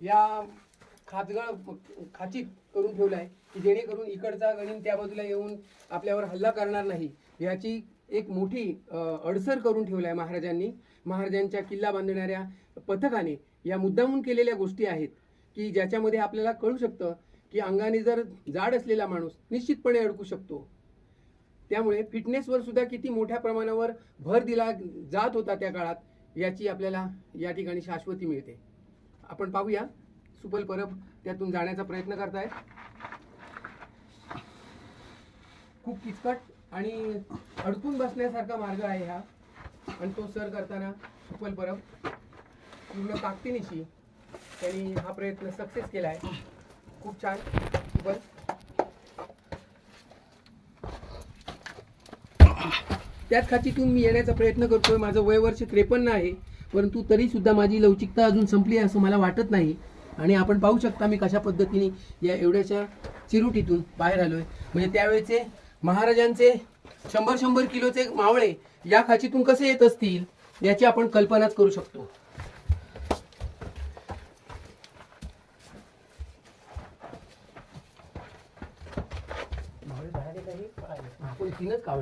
या खातगळ खाची करून ठेवलाय की जेणेकरून इकडचा गणीन त्या बाजूला येऊन आपल्यावर हल्ला करणार नाही. याची एक मोठी अडसर करून ठेवलाय महाराजांनी. महाराजांच्या किल्ला बांधणाऱ्या पथकाने या मुद्दामून केलेल्या गोष्टी आहेत की ज्याच्यामध्ये आपल्याला कळू शकतं की अंगाने जर जाड असलेला माणूस निश्चितपणे अडकू शकतो. त्यामुळे फिटनेसवर सुद्धा किती मोठ्या प्रमाणावर भर दिला जात होता त्या काळात याची आपल्याला या ठिकाणी शाश्वती मिळते. आपण पाहूया. सुबल परब त्यातून जाण्याचा प्रयत्न करतायत. खूप किचकट आणि अडकून बसण्यासारखा मार्ग आहे हा. आणि तो सर करताना सुपल परब पूर्ण ताकदीनिशी त्यांनी हा प्रयत्न सक्सेस केला आहे खूप छान. सुपल त्याच खाचीतून मी येण्याचा प्रयत्न करतोय. माझं वय वर्ष त्रेपन्न आहे. परंतु तरी सुद्धा माझी लवचिकता अजून संपली आहे असं मला वाटत नाही. आणि आपण पाहू शकता मी कशा पद्धतीने या एवढ्याच्या चिरुटीतून बाहेर आलोय. म्हणजे त्यावेळेचे महाराजांचे शंभर शंभर किलोचे मावळे या खाचीतून कसे येत असतील याची आपण कल्पनाच करू शकतो. आपण तीनच कावळे